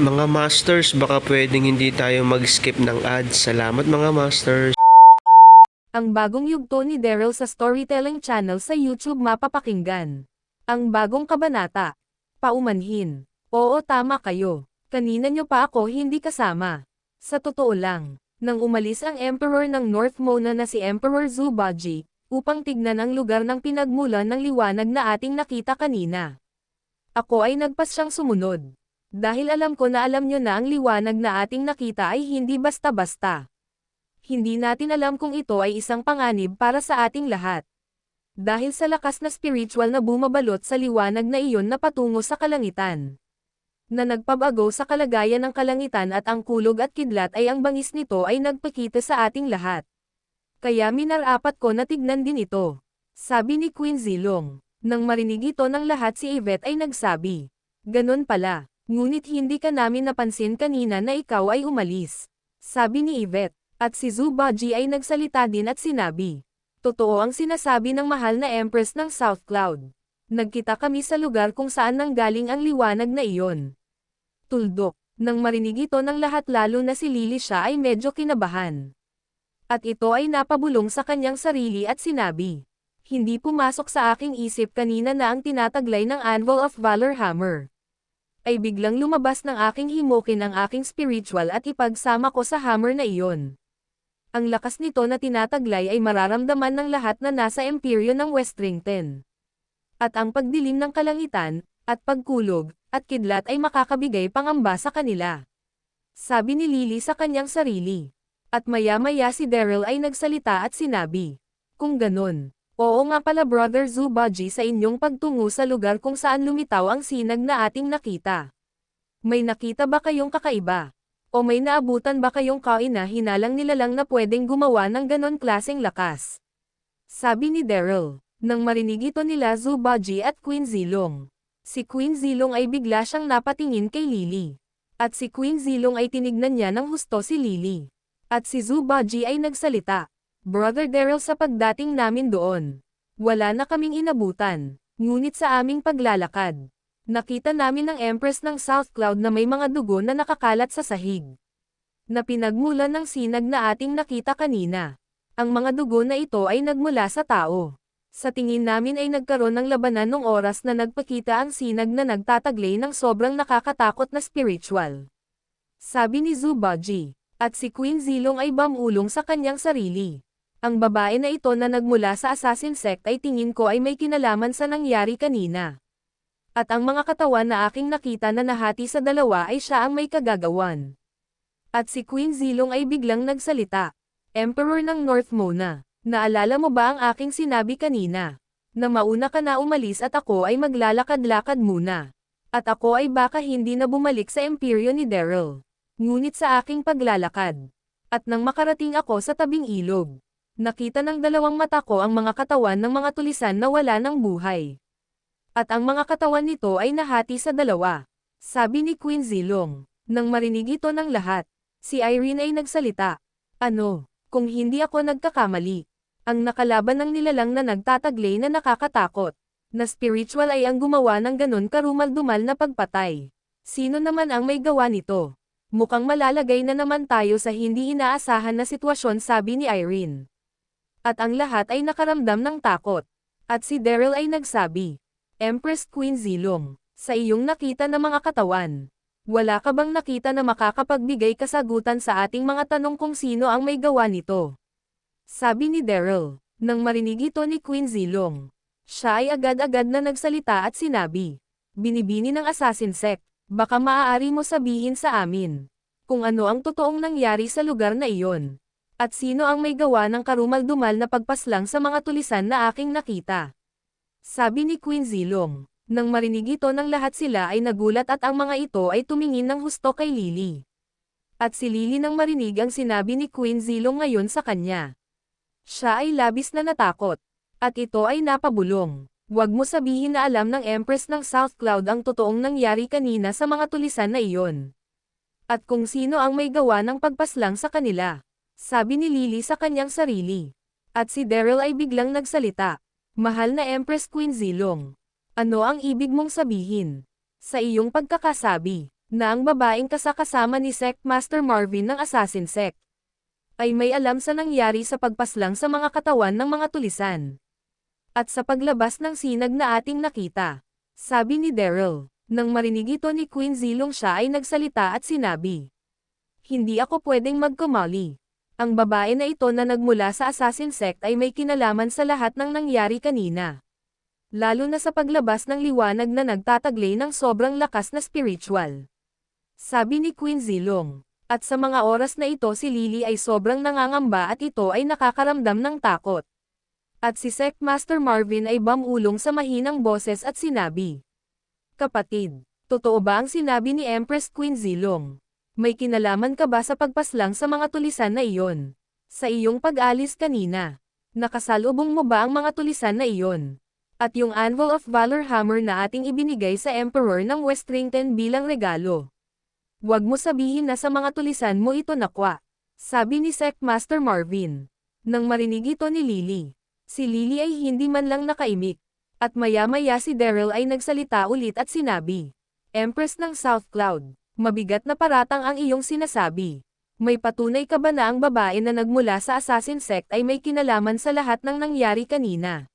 Mga Masters, baka pwedeng hindi tayo mag-skip ng ads. Salamat mga Masters. Ang bagong yugto ni Daryl sa Storytelling Channel sa YouTube mapapakinggan. Ang bagong kabanata. Paumanhin. Oo tama kayo. Kanina nyo pa ako hindi kasama. Sa totoo lang, nang umalis ang Emperor ng North Mona na si Emperor Zubaji, upang tignan ang lugar ng pinagmulan ng liwanag na ating nakita kanina. Ako ay nagpas siyang sumunod. Dahil alam ko na alam nyo na ang liwanag na ating nakita ay hindi basta-basta hindi natin alam kung ito ay isang panganib para sa ating lahat. Dahil sa lakas na spiritual na bumabalot sa liwanag na iyon na patungo sa kalangitan. Na nagpabago sa kalagayan ng kalangitan at ang kulog at kidlat ay ang bangis nito ay nagpakita sa ating lahat. Kaya minarapat ko na tignan din ito. Sabi ni Queen Zilong. Nang marinig ito ng lahat si Yvette ay nagsabi. Ganon pala. Ngunit hindi ka namin napansin kanina na ikaw ay umalis. Sabi ni Yvette. At si Zubaji ay nagsalita din at sinabi. Totoo ang sinasabi ng mahal na Empress ng South Cloud. Nagkita kami sa lugar kung saan nanggaling ang liwanag na iyon. Tuldok, nang marinig ito ng lahat lalo na si Lily siya ay medyo kinabahan. At ito ay napabulong sa kanyang sarili at sinabi. Hindi pumasok sa aking isip kanina na ang tinataglay ng Anvil of Valor Hammer ay biglang lumabas ng aking himukin ang aking spiritual at ipagsama ko sa hammer na iyon. Ang lakas nito na tinataglay ay mararamdaman ng lahat na nasa imperyo ng Westrington. At ang pagdilim ng kalangitan, at pagkulog, at kidlat ay makakabigay pangamba sa kanila. Sabi ni Lily sa kanyang sarili. At maya-maya si Daryl ay nagsalita at sinabi. Kung ganon, oo nga pala Brother Zubaji sa inyong pagtungo sa lugar kung saan lumitaw ang sinag na ating nakita. May nakita ba kayong kakaiba? O may naabutan ba kayong kain na hinalang nila lang na pwedeng gumawa ng ganon klaseng lakas? Sabi ni Daryl, nang marinig ito nila Zubaji at Queen Zilong. Si Queen Zilong ay bigla siyang napatingin kay Lily. At si Queen Zilong ay tinignan niya ng husto si Lily. At si Zubaji ay nagsalita. Brother Daryl sa pagdating namin doon. Wala na kaming inabutan. Ngunit sa aming paglalakad, nakita namin ang Empress ng South Cloud na may mga dugo na nakakalat sa sahig. Na pinagmulan ng sinag na ating nakita kanina. Ang mga dugo na ito ay nagmula sa tao. Sa tingin namin ay nagkaroon ng labanan nung oras na nagpakita ang sinag na nagtataglay ng sobrang nakakatakot na spiritual. Sabi ni Zubaji, at si Queen Zilong ay bamulong sa kanyang sarili. Ang babae na ito na nagmula sa assassin sect ay tingin ko ay may kinalaman sa nangyari kanina. At ang mga katawan na aking nakita na nahati sa dalawa ay siya ang may kagagawan. At si Queen Zilong ay biglang nagsalita. Emperor ng North Mona, naalala mo ba ang aking sinabi kanina? Na mauna ka na umalis at ako ay maglalakad-lakad muna. At ako ay baka hindi na bumalik sa imperyo ni Daryl. Ngunit sa aking paglalakad. At nang makarating ako sa tabing ilog, nakita ng dalawang mata ko ang mga katawan ng mga tulisan na wala ng buhay. At ang mga katawan nito ay nahati sa dalawa. Sabi ni Queen Zilong. Nang marinig ito ng lahat, si Irene ay nagsalita. Ano, kung hindi ako nagkakamali. Ang nakalaban ng nilalang na nagtataglay na nakakatakot. Na spiritual ay ang gumawa ng ganon karumal-dumal na pagpatay. Sino naman ang may gawa nito? Mukhang malalagay na naman tayo sa hindi inaasahan na sitwasyon sabi ni Irene. At ang lahat ay nakaramdam ng takot. At si Daryl ay nagsabi, Empress Queen Zilong, sa iyong nakita na mga katawan, Wala ka bang nakita na makakapagbigay kasagutan sa ating mga tanong kung sino ang may gawa nito? Sabi ni Daryl, nang marinig ito ni Queen Zilong. Siya ay agad-agad na nagsalita at sinabi, Binibini ng assassin sect, baka maaari mo sabihin sa amin kung ano ang totoong nangyari sa lugar na iyon. At sino ang may gawa ng karumal-dumal na pagpaslang sa mga tulisan na aking nakita. Sabi ni Queen Zilong. Nang marinig ito ng lahat sila ay nagulat at ang mga ito ay tumingin ng husto kay Lily. At si Lily nang marinig ang sinabi ni Queen Zilong ngayon sa kanya. Siya ay labis na natakot. At ito ay napabulong. Huwag mo sabihin na alam ng Empress ng South Cloud ang totoong nangyari kanina sa mga tulisan na iyon. At kung sino ang may gawa ng pagpaslang sa kanila. Sabi ni Lily sa kanyang sarili. At si Daryl ay biglang nagsalita. Mahal na Empress Queen Zilong. Ano ang ibig mong sabihin? Sa iyong pagkakasabi, na ang babaeng kasakasama ni Sect Master Marvin ng Assassin Sect, ay may alam sa nangyari sa pagpaslang sa mga katawan ng mga tulisan. At sa paglabas ng sinag na ating nakita, sabi ni Daryl, nang marinig ito ni Queen Zilong siya ay nagsalita at sinabi, Hindi ako pwedeng magkumali. Ang babae na ito na nagmula sa Assassin Sect ay may kinalaman sa lahat ng nangyari kanina lalo na sa paglabas ng liwanag na nagtataglay ng sobrang lakas na spiritual. Sabi ni Queen Zilong. At sa mga oras na ito si Lily ay sobrang nangangamba at ito ay nakakaramdam ng takot. At si Sect Master Marvin ay bamulong sa mahinang boses at sinabi. Kapatid, totoo ba ang sinabi ni Empress Queen Zilong? May kinalaman ka ba sa pagpaslang sa mga tulisan na iyon? Sa iyong pag-alis kanina, nakasalubong mo ba ang mga tulisan na iyon? at yung Anvil of Valor Hammer na ating ibinigay sa Emperor ng Westrington bilang regalo. Huwag mo sabihin na sa mga tulisan mo ito nakwa, sabi ni Sect Master Marvin. Nang marinig ito ni Lily, si Lily ay hindi man lang nakaimik, at maya-maya si Daryl ay nagsalita ulit at sinabi, Empress ng South Cloud, mabigat na paratang ang iyong sinasabi. May patunay ka ba na ang babae na nagmula sa Assassin Sect ay may kinalaman sa lahat ng nangyari kanina?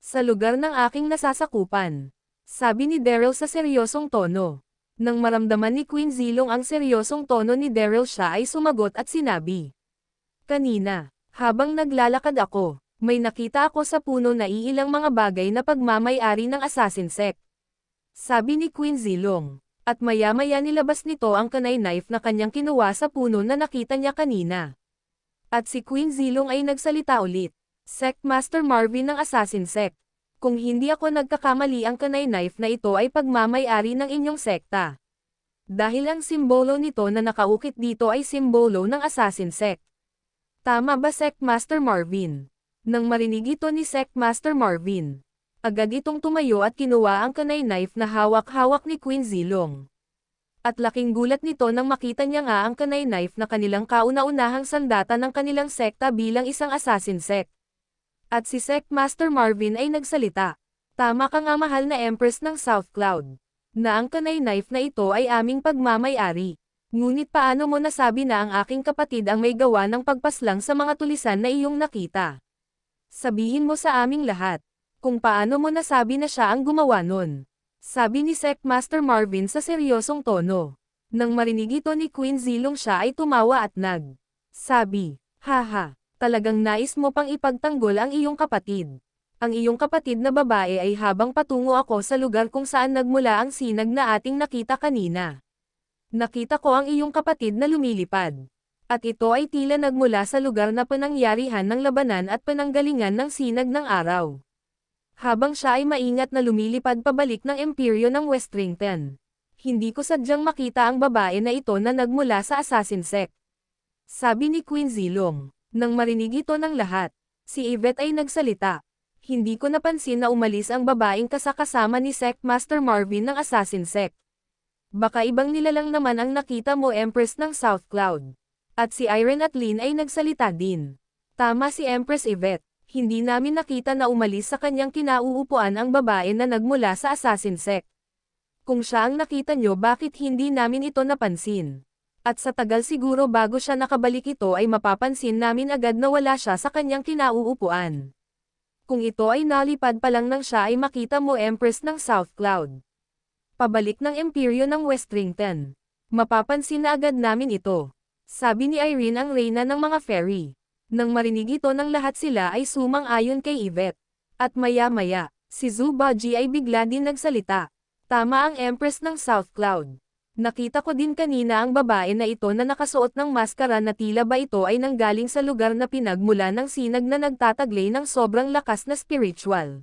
Sa lugar ng aking nasasakupan. Sabi ni Daryl sa seryosong tono. Nang maramdaman ni Queen Zilong ang seryosong tono ni Daryl siya ay sumagot at sinabi. Kanina, habang naglalakad ako, may nakita ako sa puno na iilang mga bagay na pagmamayari ng Assassin Sect. Sabi ni Queen Zilong. At maya-maya nilabas nito ang kanay knife na kanyang kinuha sa puno na nakita niya kanina. At si Queen Zilong ay nagsalita ulit. Sect Master Marvin ng Assassin Sect. Kung hindi ako nagkakamali ang kanay knife na ito ay pagmamayari ng inyong sekta. Dahil ang simbolo nito na nakaukit dito ay simbolo ng Assassin Sect. Tama ba Sect Master Marvin? Nang marinig ito ni Sect Master Marvin, agad itong tumayo at kinuha ang kanay knife na hawak-hawak ni Queen Zilong. At laking gulat nito nang makita niya nga ang kanay knife na kanilang kauna-unahang sandata ng kanilang sekta bilang isang assassin sect. At si Sect Master Marvin ay nagsalita. Tama ka nga mahal na Empress ng South Cloud. Na ang kanay knife na ito ay aming pagmamayari. Ngunit paano mo nasabi na ang aking kapatid ang may gawa ng pagpaslang sa mga tulisan na iyong nakita? Sabihin mo sa aming lahat. Kung paano mo nasabi na siya ang gumawa nun. Sabi ni Sect Master Marvin sa seryosong tono. Nang marinig ito ni Queen Zilong siya ay tumawa at nag. Sabi, haha, talagang nais mo pang ipagtanggol ang iyong kapatid. Ang iyong kapatid na babae ay habang patungo ako sa lugar kung saan nagmula ang sinag na ating nakita kanina. Nakita ko ang iyong kapatid na lumilipad. At ito ay tila nagmula sa lugar na panangyarihan ng labanan at pananggalingan ng sinag ng araw. Habang siya ay maingat na lumilipad pabalik ng imperyo ng Westrington. Hindi ko sadyang makita ang babae na ito na nagmula sa Assassin Sect. Sabi ni Queen Zilong. Nang marinig ito ng lahat, si Yvette ay nagsalita. Hindi ko napansin na umalis ang babaeng kasakasama ni Sect Master Marvin ng Assassin Sect. Baka ibang nilalang naman ang nakita mo Empress ng South Cloud. At si Irene at Lynn ay nagsalita din. Tama si Empress Yvette. Hindi namin nakita na umalis sa kanyang kinauupuan ang babae na nagmula sa Assassin Sect. Kung siya ang nakita nyo bakit hindi namin ito napansin? At sa tagal siguro bago siya nakabalik ito ay mapapansin namin agad na wala siya sa kanyang kinauupuan. Kung ito ay nalipad pa lang nang siya ay makita mo Empress ng South Cloud. Pabalik ng Imperyo ng Westrington. Mapapansin na agad namin ito. Sabi ni Irene ang reyna ng mga fairy. Nang marinig ito ng lahat sila ay sumang-ayon kay Yvette. At maya-maya, si Zubaji ay bigla din nagsalita. Tama ang Empress ng South Cloud. Nakita ko din kanina ang babae na ito na nakasuot ng maskara na tila ba ito ay nanggaling sa lugar na pinagmula ng sinag na nagtataglay ng sobrang lakas na spiritual.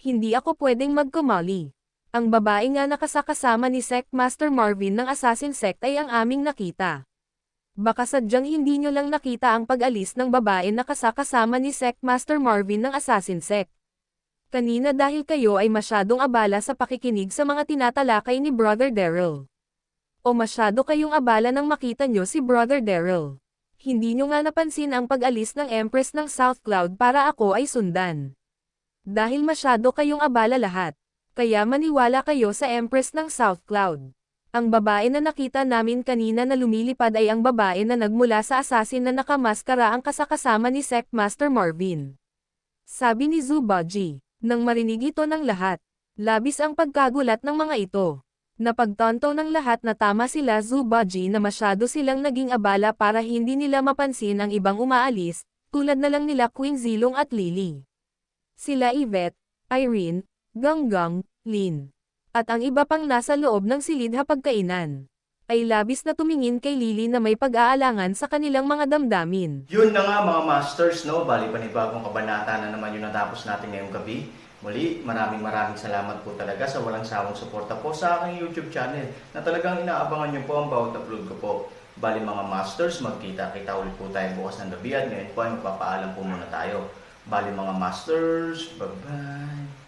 Hindi ako pwedeng magkumali. Ang babae nga nakasakasama ni Sect Master Marvin ng Assassin Sect ay ang aming nakita. Baka sadyang hindi nyo lang nakita ang pag-alis ng babae na kasakasama ni Sect Master Marvin ng Assassin Sect. Kanina dahil kayo ay masyadong abala sa pakikinig sa mga tinatalakay ni Brother Daryl. O masyado kayong abala nang makita nyo si Brother Daryl. Hindi nyo nga napansin ang pag-alis ng Empress ng South Cloud para ako ay sundan. Dahil masyado kayong abala lahat. Kaya maniwala kayo sa Empress ng South Cloud. Ang babae na nakita namin kanina na lumilipad ay ang babae na nagmula sa assassin na nakamaskara ang kasakasama ni Sect Master Marvin. Sabi ni Zubaji, nang marinig ito ng lahat, labis ang pagkagulat ng mga ito. Napagtanto ng lahat na tama sila Zubaji na masyado silang naging abala para hindi nila mapansin ang ibang umaalis, tulad na lang nila Queen Zilong at Lily. Sila Yvette, Irene, Ganggang, Lin. At ang iba pang nasa loob ng silid hapagkainan. Ay labis na tumingin kay Lily na may pag-aalangan sa kanilang mga damdamin. Yun na nga mga masters, no? Bali panibagong kabanata na naman yung natapos natin ngayong gabi. Muli, maraming maraming salamat po talaga sa walang sawang suporta po sa aking YouTube channel na talagang inaabangan nyo po ang bawat upload ko po. Bali mga masters, magkita-kita ulit po tayo bukas ng gabi at ngayon po ay magpapaalam po muna tayo. Bali mga masters, bye-bye!